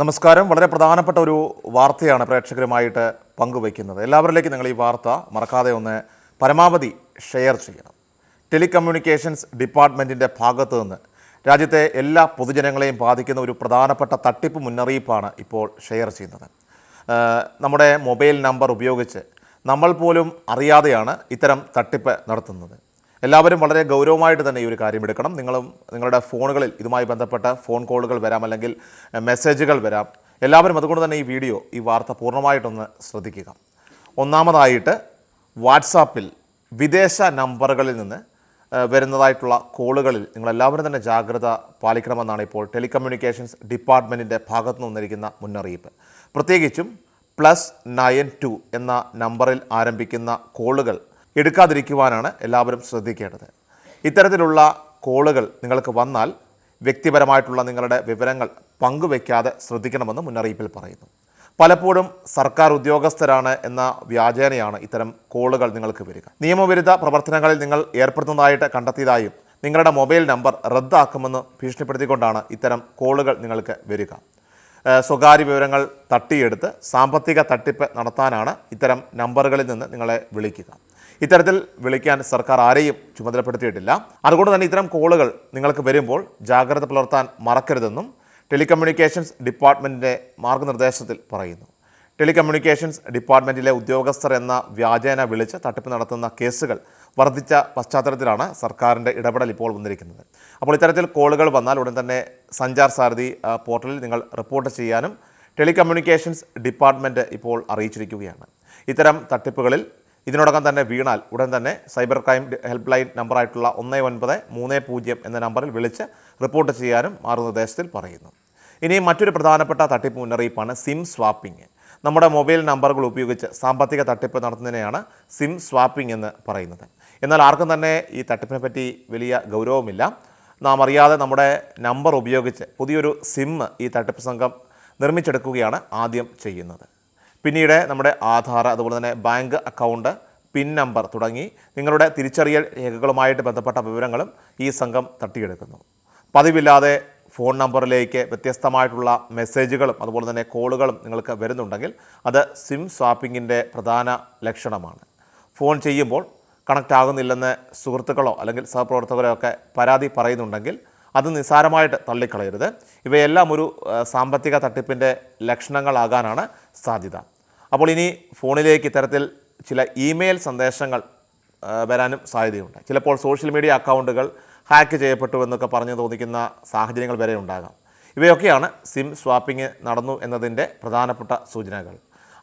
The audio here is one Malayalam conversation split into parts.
നമസ്കാരം. വളരെ പ്രധാനപ്പെട്ട ഒരു വാർത്തയാണ് പ്രേക്ഷകരുമായിട്ട് പങ്കുവയ്ക്കുന്നത്. എല്ലാവരിലേക്കും നിങ്ങൾ ഈ വാർത്ത മറക്കാതെ ഒന്ന് പരമാവധി ഷെയർ ചെയ്യണം. ടെലികമ്മ്യൂണിക്കേഷൻസ് ഡിപ്പാർട്ട്മെന്റിന്റെ ഭാഗത്ത് നിന്ന് രാജ്യത്തെ എല്ലാ പൊതുജനങ്ങളെയും ബാധിക്കുന്ന ഒരു പ്രധാനപ്പെട്ട തട്ടിപ്പ് മുന്നറിയിപ്പാണ് ഇപ്പോൾ ഷെയർ ചെയ്യുന്നത്. നമ്മുടെ മൊബൈൽ നമ്പർ ഉപയോഗിച്ച് നമ്മൾ പോലും അറിയാതെയാണ് ഇത്തരം തട്ടിപ്പ് നടത്തുന്നത്. എല്ലാവരും വളരെ ഗൗരവമായിട്ട് തന്നെ ഈ ഒരു കാര്യം എടുക്കണം. നിങ്ങളും നിങ്ങളുടെ ഫോണുകളിൽ ഇതുമായി ബന്ധപ്പെട്ട ഫോൺ കോളുകൾ വരാം അല്ലെങ്കിൽ മെസ്സേജുകൾ വരാം. എല്ലാവരും അതുകൊണ്ട് തന്നെ ഈ വീഡിയോ ഈ വാർത്ത പൂർണമായിട്ടൊന്ന് ശ്രദ്ധിക്കുക. ഒന്നാമതായിട്ട് വാട്സാപ്പിൽ വിദേശ നമ്പറുകളിൽ നിന്ന് വരുന്നതായിട്ടുള്ള കോളുകളിൽ നിങ്ങളെല്ലാവരും തന്നെ ജാഗ്രത പാലിക്കണമെന്നാണ് ഇപ്പോൾ ടെലികമ്മ്യൂണിക്കേഷൻസ് ഡിപ്പാർട്ട്മെന്റിന്റെ ഭാഗത്തു നിന്നിരിക്കുന്ന മുന്നറിയിപ്പ്. പ്രത്യേകിച്ചും പ്ലസ് നയൻ ടു എന്ന നമ്പറിൽ ആരംഭിക്കുന്ന കോളുകൾ എടുക്കാതിരിക്കുവാനാണ് എല്ലാവരും ശ്രദ്ധിക്കേണ്ടത്. ഇത്തരത്തിലുള്ള കോളുകൾ നിങ്ങൾക്ക് വന്നാൽ വ്യക്തിപരമായിട്ടുള്ള നിങ്ങളുടെ വിവരങ്ങൾ പങ്കുവെക്കാതെ ശ്രദ്ധിക്കണമെന്ന് മുന്നറിയിപ്പിൽ പറയുന്നു. പലപ്പോഴും സർക്കാർ ഉദ്യോഗസ്ഥരാണ് എന്ന വ്യാജേനയാണ് ഇത്തരം കോളുകൾ നിങ്ങൾക്ക് വരിക. നിയമവിരുദ്ധ പ്രവർത്തനങ്ങളിൽ നിങ്ങൾ ഏർപ്പെടുന്നതായിട്ട് കണ്ടെത്തിയതായും നിങ്ങളുടെ മൊബൈൽ നമ്പർ റദ്ദാക്കുമെന്ന് ഭീഷണിപ്പെടുത്തിക്കൊണ്ടാണ് ഇത്തരം കോളുകൾ നിങ്ങൾക്ക് വരിക. സ്വകാര്യ വിവരങ്ങൾ തട്ടിയെടുത്ത് സാമ്പത്തിക തട്ടിപ്പ് നടത്താനാണ് ഇത്തരം നമ്പറുകളിൽ നിന്ന് നിങ്ങളെ വിളിക്കുക. ഇത്തരത്തിൽ വിളിക്കാൻ സർക്കാർ ആരെയും ചുമതലപ്പെടുത്തിയിട്ടില്ല. അതുകൊണ്ട് തന്നെ ഇത്തരം കോളുകൾ നിങ്ങൾക്ക് വരുമ്പോൾ ജാഗ്രത പുലർത്താൻ മറക്കരുതെന്നും ടെലികമ്മ്യൂണിക്കേഷൻസ് ഡിപ്പാർട്ട്മെന്റിന്റെ മാർഗനിർദ്ദേശത്തിൽ പറയുന്നു. ടെലികമ്മ്യൂണിക്കേഷൻസ് ഡിപ്പാർട്ട്മെന്റിലെ ഉദ്യോഗസ്ഥർ എന്ന വ്യാജേന വിളിച്ച് തട്ടിപ്പ് നടത്തുന്ന കേസുകൾ വർദ്ധിച്ച പശ്ചാത്തലത്തിലാണ് സർക്കാരിന്റെ ഇടപെടൽ ഇപ്പോൾ വന്നിരിക്കുന്നത്. അപ്പോൾ ഇത്തരത്തിൽ കോളുകൾ വന്നാൽ ഉടൻ തന്നെ സഞ്ചാർ സാരഥി പോർട്ടലിൽ നിങ്ങൾ റിപ്പോർട്ട് ചെയ്യാനും ടെലികമ്മ്യൂണിക്കേഷൻസ് ഡിപ്പാർട്ട്മെന്റ് ഇപ്പോൾ അറിയിച്ചിരിക്കുകയാണ്. ഇത്തരം തട്ടിപ്പുകളിൽ ഇതിനോടകം തന്നെ വീണാൽ ഉടൻ തന്നെ സൈബർ ക്രൈം ഹെൽപ്പ് ലൈൻ നമ്പറായിട്ടുള്ള ഒന്ന് ഒൻപത് മൂന്ന് പൂജ്യം എന്ന നമ്പറിൽ വിളിച്ച് റിപ്പോർട്ട് ചെയ്യാനും മാർഗനിർദ്ദേശത്തിൽ പറയുന്നു. ഇനി മറ്റൊരു പ്രധാനപ്പെട്ട തട്ടിപ്പ് മുന്നറിയിപ്പാണ് സിം സ്വാപ്പിംഗ്. നമ്മുടെ മൊബൈൽ നമ്പറുകൾ ഉപയോഗിച്ച് സാമ്പത്തിക തട്ടിപ്പ് നടത്തുന്നതിനെയാണ് സിം സ്വാപ്പിംഗ് എന്ന് പറയുന്നത്. എന്നാൽ ആർക്കും തന്നെ ഈ തട്ടിപ്പിനെ പറ്റി വലിയ ഗൗരവമില്ല. നാം അറിയാതെ നമ്മുടെ നമ്പർ ഉപയോഗിച്ച് പുതിയൊരു സിം ഈ തട്ടിപ്പ് സംഘം നിർമ്മിച്ചെടുക്കുകയാണ് ആദ്യം ചെയ്യുന്നത്. പിന്നീട് നമ്മുടെ ആധാർ അതുപോലെ തന്നെ ബാങ്ക് അക്കൗണ്ട് പിൻ നമ്പർ തുടങ്ങി നിങ്ങളുടെ തിരിച്ചറിയൽ രേഖകളുമായിട്ട് ബന്ധപ്പെട്ട വിവരങ്ങളും ഈ സംഘം തട്ടിയെടുക്കുന്നു. പതിവില്ലാതെ ഫോൺ നമ്പറിലേക്ക് വ്യത്യസ്തമായിട്ടുള്ള മെസ്സേജുകളും അതുപോലെ തന്നെ കോളുകളും നിങ്ങൾക്ക് വരുന്നുണ്ടെങ്കിൽ അത് സിം സ്വാപ്പിങ്ങിന്റെ പ്രധാന ലക്ഷണമാണ്. ഫോൺ ചെയ്യുമ്പോൾ കണക്റ്റ് ആകുന്നില്ലെന്ന് സുഹൃത്തുക്കളോ അല്ലെങ്കിൽ സഹപ്രവർത്തകരോ ഒക്കെ പരാതി പറയുന്നുണ്ടെങ്കിൽ അത് നിസ്സാരമായിട്ട് തള്ളിക്കളയരുത്. ഇവയെല്ലാം ഒരു സാമ്പത്തിക തട്ടിപ്പിന്റെ ലക്ഷണങ്ങളാകാനാണ് സാധ്യത. അപ്പോൾ ഇനി ഫോണിലേക്ക് ഇത്തരത്തിൽ ചില ഇമെയിൽ സന്ദേശങ്ങൾ വരാനും സാധ്യതയുണ്ട്. ചിലപ്പോൾ സോഷ്യൽ മീഡിയ അക്കൗണ്ടുകൾ ഹാക്ക് ചെയ്യപ്പെട്ടു എന്നൊക്കെ പറഞ്ഞു തോന്നിക്കുന്ന സാഹചര്യങ്ങൾ വരെ ഉണ്ടാകാം. ഇവയൊക്കെയാണ് സിം സ്വാപ്പിംഗ് നടന്നു എന്നതിന്റെ പ്രധാനപ്പെട്ട സൂചനകൾ.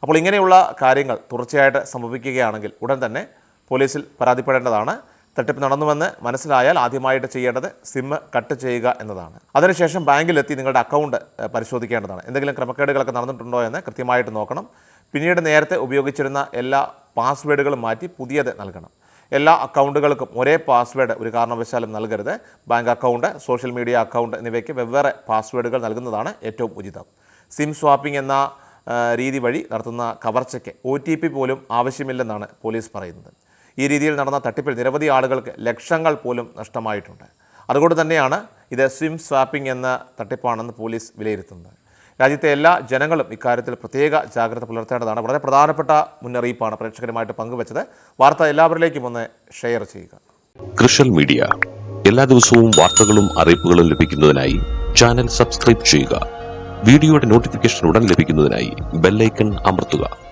അപ്പോൾ ഇങ്ങനെയുള്ള കാര്യങ്ങൾ തുടർച്ചയായിട്ട് സംഭവിക്കുകയാണെങ്കിൽ ഉടൻ തന്നെ പോലീസിൽ പരാതിപ്പെടേണ്ടതാണ്. തട്ടിപ്പ് നടന്നുവെന്ന് മനസ്സിലായാൽ ആദ്യമായിട്ട് ചെയ്യേണ്ടത് സിം കട്ട് ചെയ്യുക എന്നതാണ്. അതിനുശേഷം ബാങ്കിലെത്തി നിങ്ങളുടെ അക്കൗണ്ട് പരിശോധിക്കേണ്ടതാണ്. എന്തെങ്കിലും ക്രമക്കേടുകളൊക്കെ നടന്നിട്ടുണ്ടോ എന്ന് കൃത്യമായിട്ട് നോക്കണം. പിന്നീട് നേരത്തെ ഉപയോഗിച്ചിരുന്ന എല്ലാ പാസ്വേഡുകളും മാറ്റി പുതിയത് നൽകണം. എല്ലാ അക്കൗണ്ടുകൾക്കും ഒരേ പാസ്വേഡ് ഒരു കാരണവശാലും നൽകരുത്. Bank account social media account എന്നിവയ്ക്ക് വെവ്വേറെ പാസ്വേഡുകൾ നൽകുന്നതാണ് ഏറ്റവും ഉചിതം. സിം സ്വാപ്പിംഗ് എന്ന രീതി വഴി നടത്തുന്ന കവർച്ചയ്ക്ക് ഒ ടി പി പോലും ആവശ്യമില്ലെന്നാണ് പോലീസ് പറയുന്നത്. ഈ രീതിയിൽ നടന്ന തട്ടിപ്പിൽ നിരവധി ആളുകൾക്ക് ലക്ഷങ്ങൾ പോലും നഷ്ടമായിട്ടുണ്ട്. അതുകൊണ്ട് തന്നെയാണ് ഇത് സിം സ്വാപ്പിംഗ് എന്ന തട്ടിപ്പാണെന്ന് പോലീസ് വിലയിരുത്തുന്നത്. രാജ്യത്തെ എല്ലാ ജനങ്ങളും ഇക്കാര്യത്തിൽ പ്രത്യേക ജാഗ്രത പുലർത്തേണ്ടതാണ്. വളരെ പ്രധാനപ്പെട്ട മുന്നറിയിപ്പാണ് പ്രേക്ഷകരുമായിട്ട് പങ്കുവച്ചത്. വാർത്ത എല്ലാവരിലേക്കും ഒന്ന് ഷെയർ ചെയ്യുക. കൃഷൽ മീഡിയ. എല്ലാ ദിവസവും വാർത്തകളും അറിയിപ്പുകളും ലഭിക്കുന്നതിനായി ചാനൽ സബ്സ്ക്രൈബ് ചെയ്യുക. വീഡിയോയുടെ നോട്ടിഫിക്കേഷൻ ഉടൻ ലഭിക്കുന്നതിനായി ബെല്ലൈക്കൺ അമർത്തുക.